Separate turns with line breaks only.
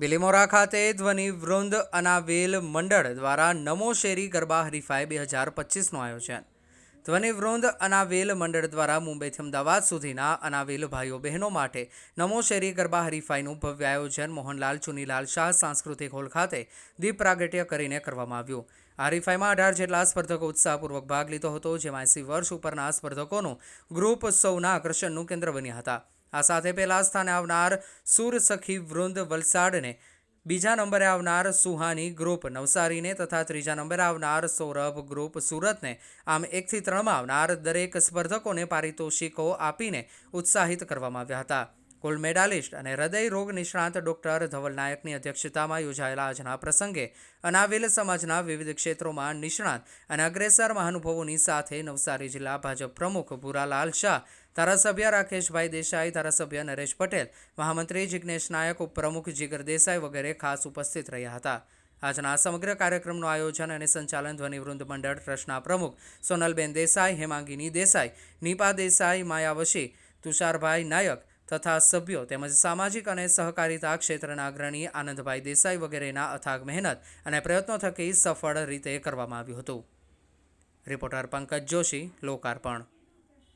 બિલીમોરા ખાતે ધ્વનિ વૃંદ અનાવેલ મંડળ દ્વારા નમો શેરી ગરબા હરીફાઈ બે હજાર પચીસનું આયોજન. ધ્વનિ વૃંદ અનાવેલ મંડળ દ્વારા મુંબઈથી અમદાવાદ સુધીના અનાવેલ ભાઈઓ બહેનો માટે નમો શેરી ગરબા હરીફાઈનું ભવ્ય આયોજન મોહનલાલ ચુનીલાલ શાહ સાંસ્કૃતિક હોલ ખાતે દીપ પ્રાગટ્ય કરીને કરવામાં આવ્યું. હરીફાઈમાં અઢાર જેટલા સ્પર્ધકો ઉત્સાહપૂર્વક ભાગ લીધો હતો, જેમાં એસી વર્ષ ઉપરના સ્પર્ધકોનું ગ્રુપ સૌના આકર્ષણનું કેન્દ્ર બન્યા હતા. આ સાથે પહેલા સ્થાને આવનાર સુર સખી વૃંદ વલસાડને બીજા નંબરે આવનાર સુહાની ગ્રુપ નવસારીને તથા ત્રીજા નંબરે આવનાર સૌરભ ગ્રુપ સુરતને આમ એકથી ત્રણમાં આવનાર દરેક સ્પર્ધકોને પારિતોષિકો આપીને ઉત્સાહિત કરવામાં આવ્યા હતા. કુલ મેડાલિસ્ટ અને હૃદય રોગ નિષ્ણાંત ડોક્ટર ધવલ નાયકની અધ્યક્ષતામાં યોજાયેલા આજના પ્રસંગે અનાવેલ સમાજના વિવિધ ક્ષેત્રોમાં નિષ્ણાંત અને અગ્રેસર મહાનુભાવોની સાથે નવસારી જિલ્લા ભાજપ પ્રમુખ ભૂરાલાલ શાહ, ધારાસભ્ય રાકેશભાઈ દેસાઈ, ધારાસભ્ય નરેશ પટેલ, મહામંત્રી જિજ્ઞેશ નાયક, ઉપપ્રમુખ જીગર દેસાઈ વગેરે ખાસ ઉપસ્થિત રહ્યા હતા. આજના સમગ્ર કાર્યક્રમનું આયોજન અને સંચાલન ધ્વનિવૃંદ મંડળ ટ્રસ્ટના પ્રમુખ સોનલબેન દેસાઈ, હેમાંગીની દેસાઈ, નીપા દેસાઈ, માયાવશી, તુષારભાઈ નાયક તથા સભ્યો તેમજ સામાજિક અને સહકારિતા ક્ષેત્રના અગ્રણી આનંદભાઈ દેસાઈ વગેરેના અથાગ મહેનત અને પ્રયત્નો થકી સફળ રીતે કરવામાં આવ્યું હતું. રિપોર્ટર પંકજ જોશી, લોકાર્પણ.